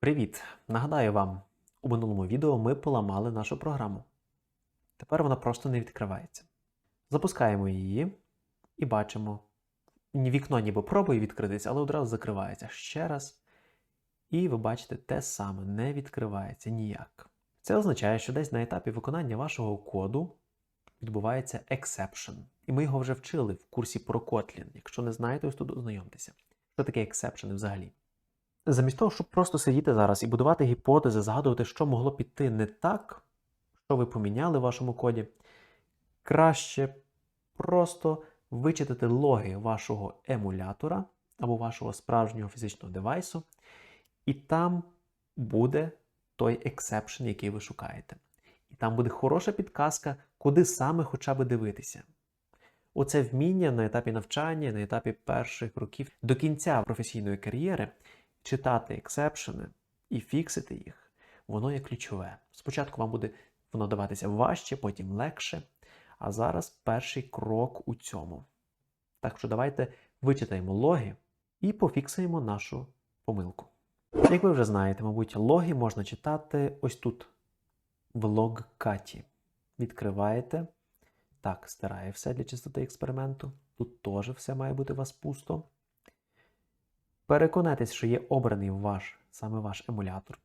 Привіт! Нагадаю вам, у минулому відео ми поламали нашу програму. Тепер вона просто не відкривається. Запускаємо її і бачимо, вікно ніби пробує відкритися, але одразу закривається ще раз. І ви бачите те саме, не відкривається ніяк. Це означає, що десь на етапі виконання вашого коду відбувається exception. І ми його вже вчили в курсі про Kotlin. Якщо не знаєте, ось тут ознайомтеся. Що таке exception взагалі? Замість того, щоб просто сидіти зараз і будувати гіпотези, згадувати, що могло піти не так, що ви поміняли в вашому коді, краще просто вичитати логи вашого емулятора або вашого справжнього фізичного девайсу, і там буде той ексепшн, який ви шукаєте. І там буде хороша підказка, куди саме хоча б дивитися. Оце вміння на етапі навчання, на етапі перших років до кінця професійної кар'єри читати ексепшени і фіксити їх, воно є ключове. Спочатку вам буде воно даватися важче, потім легше. А зараз перший крок у цьому. Так що давайте вичитаємо логи і пофіксуємо нашу помилку. Як ви вже знаєте, мабуть, логи можна читати ось тут, в логкаті. Відкриваєте. Так, стирає все для чистоти експерименту. Тут теж все має бути у вас пусто. Переконайтесь, що є обраний ваш, саме ваш емулятор.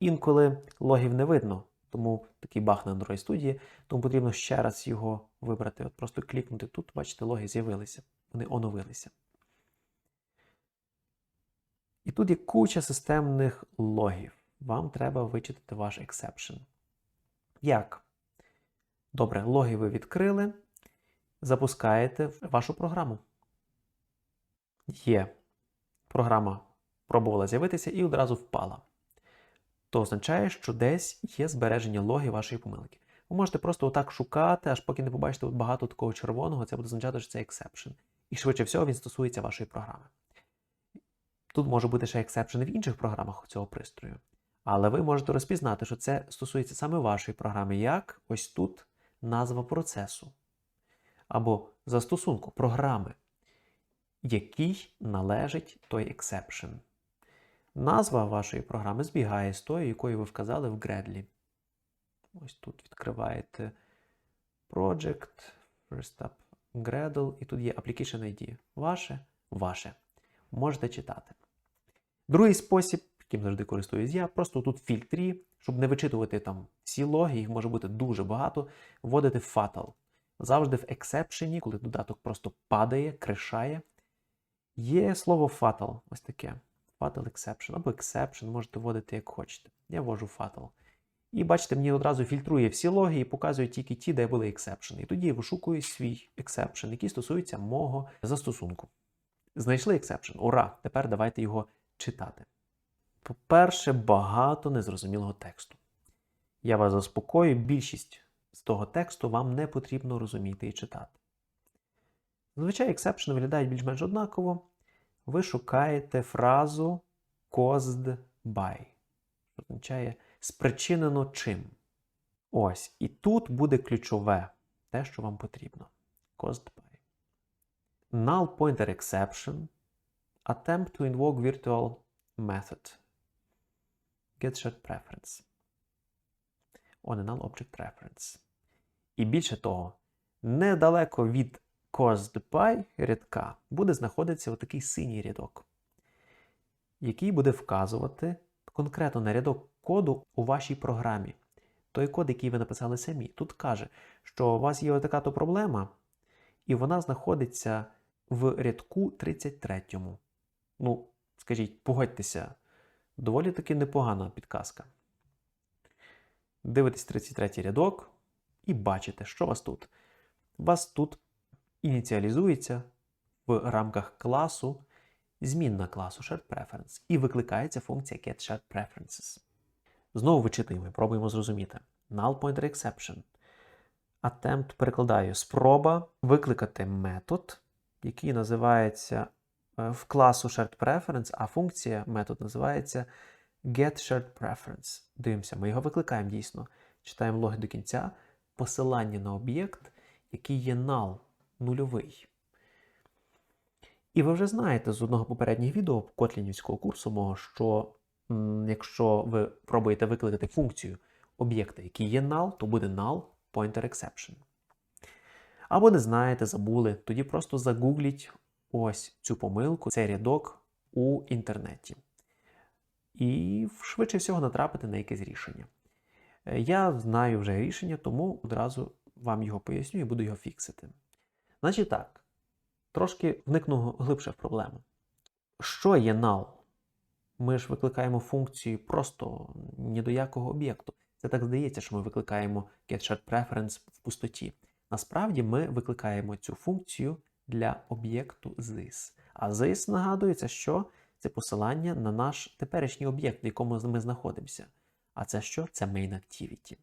Інколи логів не видно, тому такий баг на Android Studio, тому потрібно ще раз його вибрати. От просто клікнути тут, бачите, логи з'явилися, вони оновилися. І тут є куча системних логів. Вам треба вичитати ваш exception. Як? Добре, логи ви відкрили, запускаєте вашу програму. Є програма пробувала з'явитися і одразу впала. То означає, що десь є збереження логи вашої помилки. Ви можете просто отак шукати, аж поки не побачите багато такого червоного, це буде означати, що це exception. І швидше всього він стосується вашої програми. Тут може бути ще exception в інших програмах цього пристрою. Але ви можете розпізнати, що це стосується саме вашої програми, як ось тут назва процесу. Або застосунку програми який належить той exception. Назва вашої програми збігає з тою, якою ви вказали в Gradle. Ось тут відкриваєте Project, First Up Gradle, і тут є Application ID. Ваше, ваше. Можете читати. Другий спосіб, яким завжди користуюсь я, просто тут в фільтрі, щоб не вичитувати там всі логи, їх може бути дуже багато, вводити fatal. Завжди в exception, коли додаток просто падає, кришає, Є слово fatal, ось таке. Fatal exception або exception, можете вводити як хочете. Я ввожу fatal. І бачите, мені одразу фільтрує всі логи і показує тільки ті, де були exception. І тоді я вишукую свій exception, який стосується мого застосунку. Знайшли exception. Ура! Тепер давайте його читати. По-перше, багато незрозумілого тексту. Я вас заспокою, більшість з того тексту вам не потрібно розуміти і читати. Зазвичай exception виглядають більш-менш однаково. Ви шукаєте фразу caused by, що означає спричинено чим. Ось. І тут буде ключове те, що вам потрібно. Caused by. Null pointer exception. Attempt to invoke virtual method. Get shared preference. On a null object reference. І більше того, недалеко від caused рядка буде знаходитися отакий синій рядок, який буде вказувати конкретно на рядок коду у вашій програмі. Той код, який ви написали самі. Тут каже, що у вас є така то проблема, і вона знаходиться в рядку 33. Ну, скажіть, погодьтеся, доволі таки непогана підказка. Дивитесь 33 рядок і бачите, що у вас тут. У вас тут ініціалізується в рамках класу змінна класу SharedPreference і викликається функція getSharedPreferences. Знову вичитуємо пробуємо зрозуміти. Null pointer exception. Attempt перекладаю спроба викликати метод, який називається е, в класу SharedPreference, а функція метод називається getSharedPreference. Дивимося, ми його викликаємо дійсно. Читаємо логи до кінця. Посилання на об'єкт, який є null нульовий. І ви вже знаєте з одного попередніх відео котлінівського курсу мого, що якщо ви пробуєте викликати функцію об'єкта, який є null, то буде null pointer exception. Або не знаєте, забули, тоді просто загугліть ось цю помилку, цей рядок у інтернеті. І швидше всього натрапити на якесь рішення. Е, Я знаю вже рішення, тому одразу вам його поясню і буду його фіксити. Значить так, трошки вникну глибше в проблему. Що є null? Ми ж викликаємо функцію просто ні до якого об'єкту. Це так здається, що ми викликаємо getSharedPreference в пустоті. Насправді ми викликаємо цю функцію для об'єкту this. А this нагадується, що це посилання на наш теперішній об'єкт, в якому ми знаходимося. А це що? Це main activity.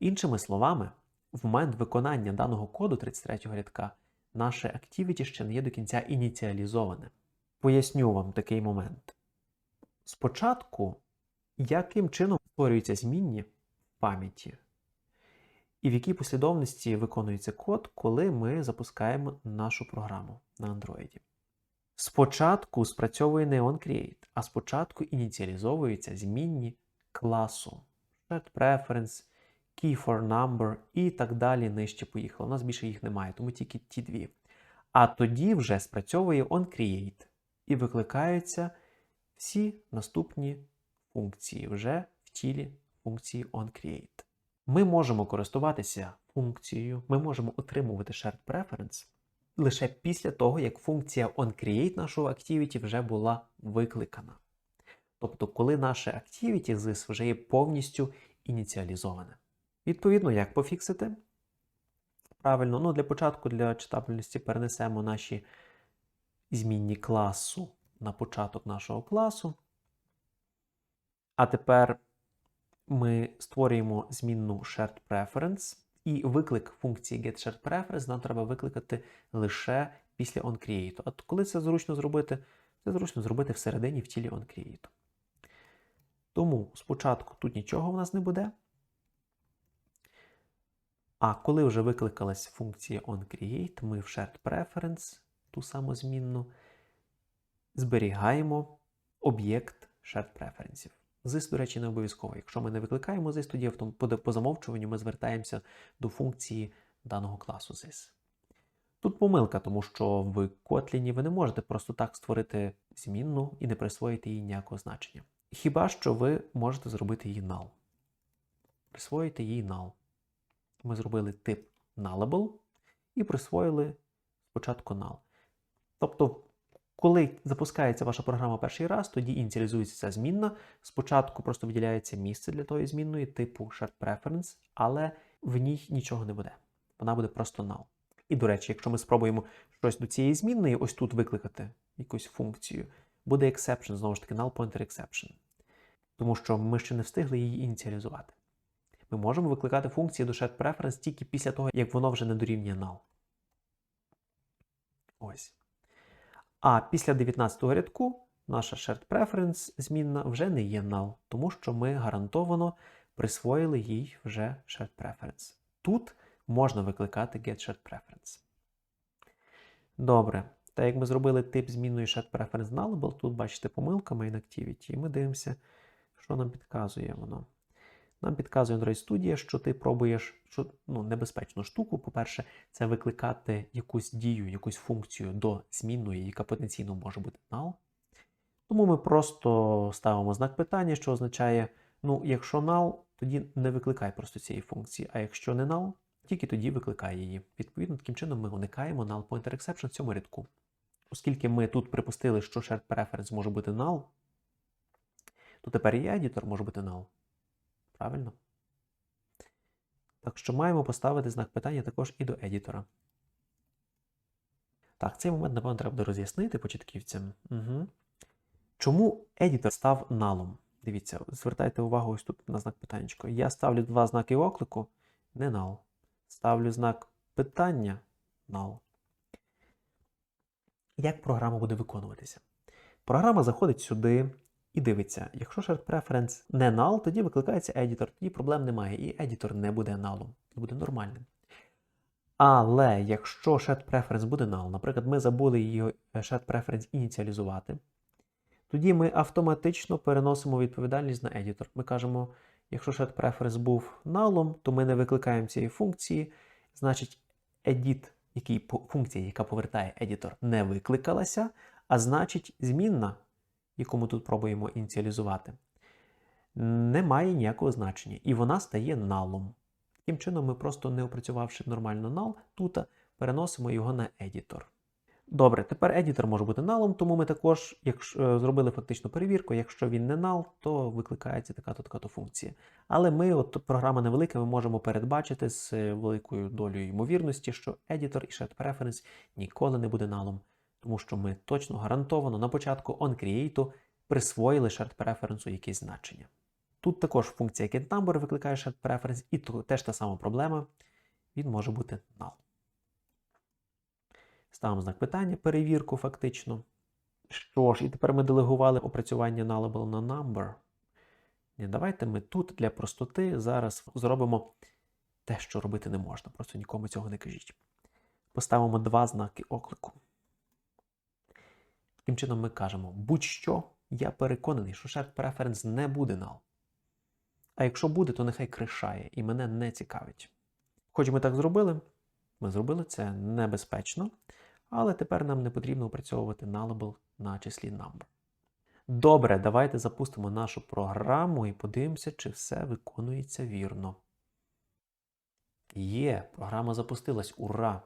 Іншими словами, в момент виконання даного коду 33 го рядка наше activity ще не є до кінця ініціалізоване. Поясню вам такий момент. Спочатку, яким чином створюються змінні в пам'яті, і в якій послідовності виконується код, коли ми запускаємо нашу програму на Android. Спочатку спрацьовує не onCreate, а спочатку ініціалізовуються змінні класу, shared preference, key for number і так далі нижче поїхало. У нас більше їх немає, тому тільки ті дві. А тоді вже спрацьовує onCreate і викликаються всі наступні функції вже в тілі функції onCreate. Ми можемо користуватися функцією, ми можемо отримувати shared preference лише після того, як функція onCreate нашого activity вже була викликана. Тобто, коли наше activity ZIS вже є повністю ініціалізоване. Відповідно, як пофіксити? Правильно, ну для початку для читабельності перенесемо наші змінні класу на початок нашого класу. А тепер ми створюємо змінну shared preference, і виклик функції getSharedPreference нам треба викликати лише після onCreate. А коли це зручно зробити? Це зручно зробити всередині в тілі onCreate. Тому спочатку тут нічого в нас не буде. А коли вже викликалась функція onCreate, ми в shared preference, ту саму змінну, зберігаємо об'єкт shared preferences. ZIS, до речі, не обов'язково. Якщо ми не викликаємо ZIS, тоді по, замовчуванню ми звертаємося до функції даного класу ZIS. Тут помилка, тому що в Kotlin ви не можете просто так створити змінну і не присвоїти їй ніякого значення. Хіба що ви можете зробити її null. Присвоїти їй null. Ми зробили тип nullable і присвоїли спочатку null. Тобто, коли запускається ваша програма перший раз, тоді ініціалізується ця змінна. Спочатку просто виділяється місце для тої змінної, типу shared preference, але в ній нічого не буде. Вона буде просто null. І, до речі, якщо ми спробуємо щось до цієї змінної, ось тут викликати якусь функцію, буде exception, знову ж таки, null pointer exception. Тому що ми ще не встигли її ініціалізувати. Ми можемо викликати функції до shared preference тільки після того, як воно вже не дорівнює null. Ось. А після 19 го рядку наша shared preference змінна вже не є null, тому що ми гарантовано присвоїли їй вже shared preference. Тут можна викликати getSharedPreference. Добре. Так як ми зробили тип змінної sharedPreference nullable, тут бачите помилка main activity, і ми дивимося, що нам підказує воно. Нам підказує Android Studio, що ти пробуєш що, ну, небезпечну штуку. По-перше, це викликати якусь дію, якусь функцію до змінної, яка потенційно може бути null. Тому ми просто ставимо знак питання, що означає, ну, якщо null, тоді не викликай просто цієї функції, а якщо не null, тільки тоді викликай її. Відповідно, таким чином ми уникаємо null pointer exception в цьому рядку. Оскільки ми тут припустили, що shared preference може бути null, то тепер і editor може бути null. Правильно? Так що маємо поставити знак питання також і до едітора. Так, цей момент, напевно, треба буде роз'яснити початківцям. Угу. Чому едітор став налом? Дивіться, звертайте увагу ось тут на знак питання. Я ставлю два знаки оклику, не null. Ставлю знак питання null. Як програма буде виконуватися? Програма заходить сюди і дивиться, якщо shared preference не null, тоді викликається editor, тоді проблем немає, і editor не буде null, буде нормальним. Але якщо shared preference буде null, наприклад, ми забули її shared preference ініціалізувати, тоді ми автоматично переносимо відповідальність на едітор. Ми кажемо, якщо shared preference був налом, то ми не викликаємо цієї функції. Значить, edit, який, функція, яка повертає едітор, не викликалася, а значить, змінна, яку ми тут пробуємо ініціалізувати, не має ніякого значення, і вона стає налом. Таким чином, ми просто не опрацювавши нормально null, тут переносимо його на едітор. Добре, тепер едітор може бути налом, тому ми також, якщо е, зробили фактично перевірку, якщо він не нал, то викликається така-то така-то функція. Але ми, от програма невелика, ми можемо передбачити з е, великою долею ймовірності, що editor і shared preference ніколи не буде налом, тому що ми точно гарантовано на початку onCreate присвоїли shared preference якесь значення. Тут також функція getNumber викликає shared preference, і то- теж та сама проблема. Він може бути null. Ставимо знак питання, перевірку фактично. Що ж, і тепер ми делегували опрацювання nullable на number. Ні, давайте ми тут для простоти зараз зробимо те, що робити не можна. Просто нікому цього не кажіть. Поставимо два знаки оклику. Таким чином ми кажемо, будь-що, я переконаний, що shared preference не буде null. А якщо буде, то нехай кришає і мене не цікавить. Хоч ми так зробили, ми зробили це небезпечно, але тепер нам не потрібно опрацьовувати nullable на числі number. Добре, давайте запустимо нашу програму і подивимося, чи все виконується вірно. Є, програма запустилась. Ура!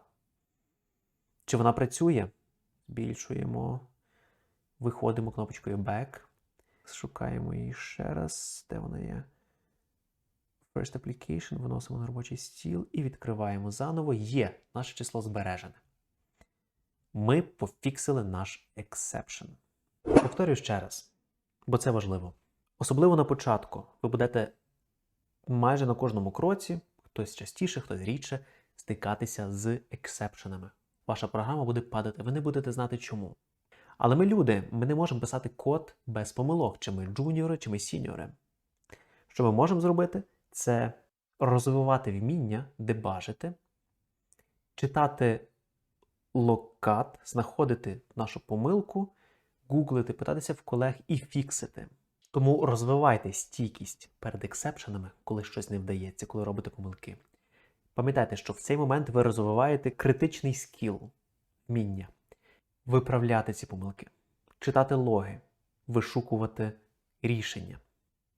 Чи вона працює? Збільшуємо. Виходимо кнопочкою Back. Шукаємо її ще раз. Де вона є? First Application, виносимо на робочий стіл і відкриваємо заново. Є, наше число збережене. Ми пофіксили наш exception. Повторюю ще раз, бо це важливо. Особливо на початку ви будете майже на кожному кроці, хтось частіше, хтось рідше, стикатися з ексепшенами. Ваша програма буде падати, ви не будете знати чому. Але ми люди, ми не можемо писати код без помилок, чи ми джуніори, чи ми сіньори. Що ми можемо зробити? Це розвивати вміння, дебажити, читати локат, знаходити нашу помилку, гуглити, питатися в колег і фіксити. Тому розвивайте стійкість перед ексепшенами, коли щось не вдається, коли робите помилки. Пам'ятайте, що в цей момент ви розвиваєте критичний скіл, вміння, виправляти ці помилки, читати логи, вишукувати рішення.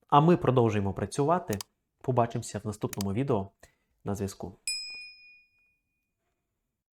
А ми продовжуємо працювати. Побачимося в наступному відео на зв'язку.